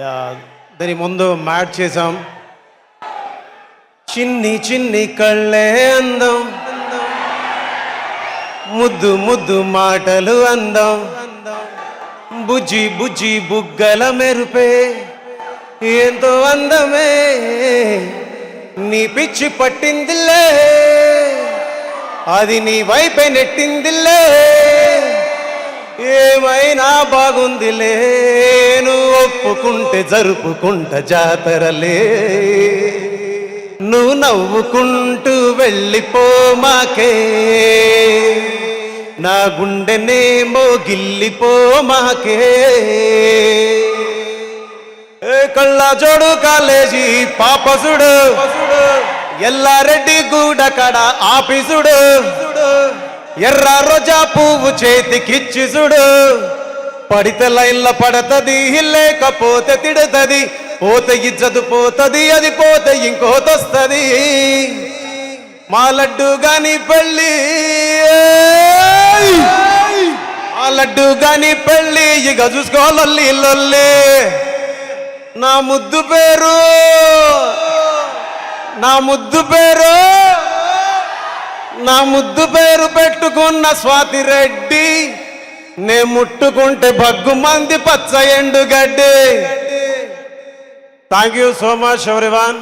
దాని ముందు మ్యాట్ చేసాం చిన్ని చిన్ని కళ్ళే అందం. ముద్దు ముద్దు మాటలు అందం. బుజ్జి బుజ్జి బుగ్గల మెరుపే. ఎంతో అందమే. నీ పిచ్చి పట్టిందిలే అది నీ వైపే నెట్టిందిలే ఏమైనా బాగుందిలే. ఒప్పుకుంటే జరుపుకుంట జాతరలే. నువ్వు నవ్వుకుంటూ వెళ్ళిపో మాకే. నా గుండెనేమో గిల్లిపో మాకే. ఏ కళ్ళ జోడు కాలేజీ పాపసుడు. ఎల్లారెడ్డి గూడ కడ ఆఫీసుడు. ఎర్ర రోజా పువ్వు చేతికిచ్చిసుడు పడితే లైన్ల పడతది లేకపోతే తిడతది. పోతే ఇజ్జదు పోతది అది పోతే ఇంకోతొస్తుంది. మా లడ్డు గాని పెళ్ళి ఆ లడ్డు గాని పెళ్ళి ఇక చూసుకోవాలి లొల్లి. నా ముద్దు పేరు నా ముద్దు పేరు నా ముద్దు పేరు పెట్టుకున్న స్వాతి రెడ్డి. నే ముట్టుకుంటే భగ్గు మంది పచ్చ ఎండుగడ్డి థ్యాంక్ యూ సో మచ్ ఎవరివాన్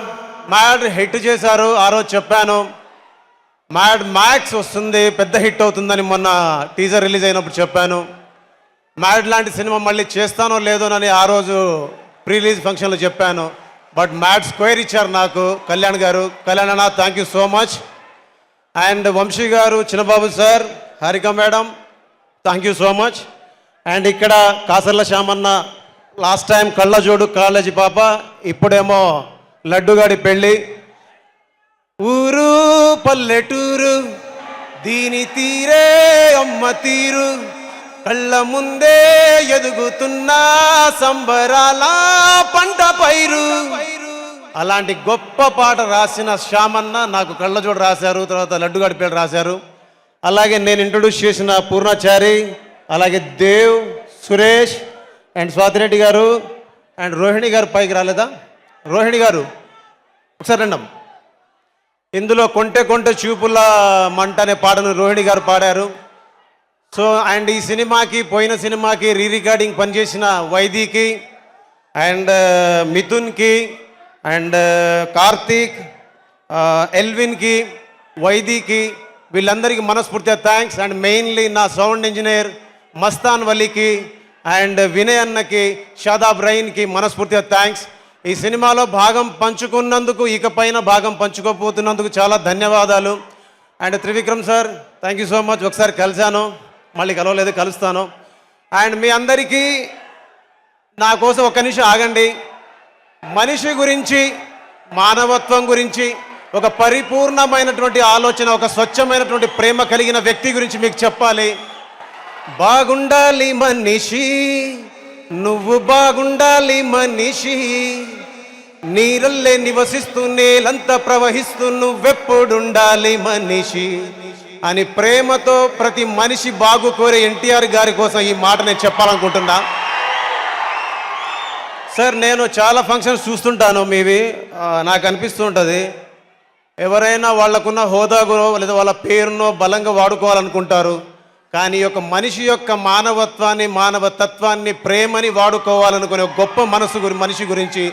మ్యాడ్ హిట్ చేశారు ఆ రోజు చెప్పాను. మ్యాడ్ మ్యాక్స్ వస్తుంది పెద్ద హిట్ అవుతుందని మొన్న టీజర్ రిలీజ్ అయినప్పుడు చెప్పాను. మ్యాడ్ లాంటి సినిమా మళ్ళీ చేస్తానో లేదోనని ఆ రోజు ప్రీ రిలీజ్ ఫంక్షన్లో చెప్పాను. బట్ మ్యాడ్ స్క్వేర్ ఇచ్చారు నాకు కళ్యాణ్ గారు. కళ్యాణ్ అన్న thank you so much and Vamshi garu Chinnababu sir Harika madam thank you so much and ఇక్కడ కాసర్ల శ్యామన్న లాస్ట్ టైం కళ్ళజోడు కాలేజీ పాప ఇప్పుడేమో లడ్డుగాడి పెళ్ళి. ఊరు పల్లెటూరు దీని తీరే అమ్మ తీరు. కళ్ళ ముందే ఎదుగుతున్న సంబరాల పంట పైరు. అలాంటి గొప్ప పాట రాసిన శ్యామన్న నాకు కళ్ళజోడు రాశారు తర్వాత లడ్డుగాడి పేరు రాశారు. అలాగే నేను ఇంట్రొడ్యూస్ చేసిన పూర్ణాచారి అలాగే దేవ్ సురేష్ అండ్ స్వాతిరెడ్డి గారు అండ్ రోహిణి గారు పైకి రాలేదా? రోహిణి గారు ఒకసారి రండమ్మ ఇందులో కొంటె కొంటె చూపుల మంట అనే పాటను రోహిణి గారు పాడారు. సో అండ్ ఈ సినిమాకి పోయిన సినిమాకి రీ రికార్డింగ్ పనిచేసిన వైదీకి అండ్ uh, మిథున్కి అండ్ uh, కార్తీక్ uh, ఎల్విన్కి వైదీకి వీళ్ళందరికీ మనస్ఫూర్తిగా థ్యాంక్స్ అండ్ మెయిన్లీ నా సౌండ్ ఇంజనీర్ మస్తాన్ వలీకి అండ్ వినయ్ అన్నకి షాదాబ్ రైన్కి మనస్ఫూర్తిగా థ్యాంక్స్ ఈ సినిమాలో భాగం పంచుకున్నందుకు ఇకపైన భాగం పంచుకోపోతున్నందుకు చాలా ధన్యవాదాలు. And Trivikram sir thank you so much ఒకసారి కలిశాను. మళ్ళీ కలవలేదు కలుస్తాను. అండ్ మీ అందరికీ నా కోసం ఒక్క నిమిషం ఆగండి. మనిషి గురించి మానవత్వం గురించి ఒక పరిపూర్ణమైనటువంటి ఆలోచన ఒక స్వచ్ఛమైనటువంటి ప్రేమ కలిగిన వ్యక్తి గురించి మీకు చెప్పాలి. బాగుండాలి మనిషి నువ్వు బాగుండాలి మనిషి. నీరల్లే నివసిస్తూ నేలంతా ప్రవహిస్తూ నువ్వెప్పుడుండాలి మనిషి అని ప్రేమతో ప్రతి మనిషి బాగు కోరే ఎన్టీఆర్ గారి కోసం ఈ మాట నేను చెప్పాలనుకుంటున్నా. సార్ నేను చాలా ఫంక్షన్స్ చూస్తుంటాను మీవి. నాకు అనిపిస్తూ ఉంటుంది. ఎవరైనా వాళ్ళకున్న హోదాగునో లేదా వాళ్ళ పేరునో బలంగా వాడుకోవాలనుకుంటారు. కానీ ఒక మనిషి యొక్క మానవత్వాన్ని మానవ తత్వాన్ని ప్రేమని వాడుకోవాలనుకునే ఒక గొప్ప మనసు గురి మనిషి గురించి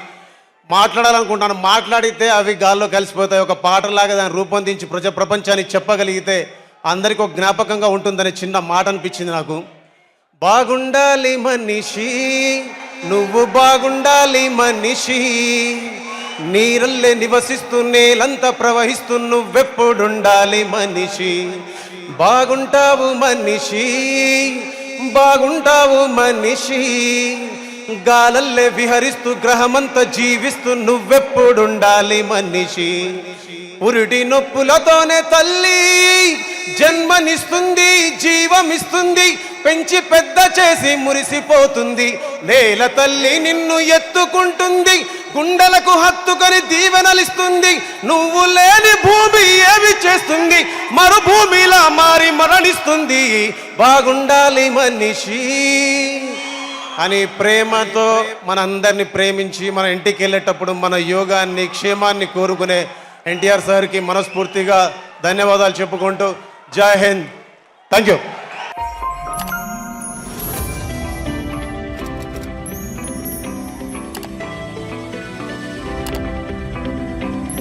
మాట్లాడాలనుకుంటాను. మాట్లాడితే అవి గాల్లో కలిసిపోతాయి. ఒక పాటలాగా దాన్ని రూపొందించి ప్రజ ప్రపంచానికి చెప్పగలిగితే అందరికీ ఒక జ్ఞాపకంగా ఉంటుందనే చిన్న మాట అనిపించింది నాకు. బాగుండాలి మనిషి నువ్వు బాగుండాలి మనిషి. నీరల్లే నివసిస్తూ నేలంతా ప్రవహిస్తూ నువ్వెప్పుడుండాలి మనిషి? బాగుంటావు మనిషి బాగుంటావు మనిషి. గాలల్లే విహరిస్తూ గ్రహమంతా జీవిస్తూ నువ్వెప్పుడుండాలి మనిషి? పురిటి నొప్పులతోనే తల్లి జన్మనిస్తుంది జీవమిస్తుంది పెంచి పెద్ద చేసి మురిసిపోతుంది. నేల తల్లి నిన్ను ఎత్తుకుంటుంది గుండెలకు హత్తుకొని దీవెనలిస్తుంది. నువ్వు లేని భూమి ఏమి చేస్తుంది? మరుభూమిలా మారి మరణిస్తుంది. బాగుండాలి మనిషి అని ప్రేమతో మనందరినీ ప్రేమించి మన ఇంటికి వెళ్ళేటప్పుడు మన యోగాన్ని క్షేమాన్ని కోరుకునే ఎన్టీఆర్ సార్కి మనస్ఫూర్తిగా ధన్యవాదాలు చెప్పుకుంటూ జై హింద్. Thank you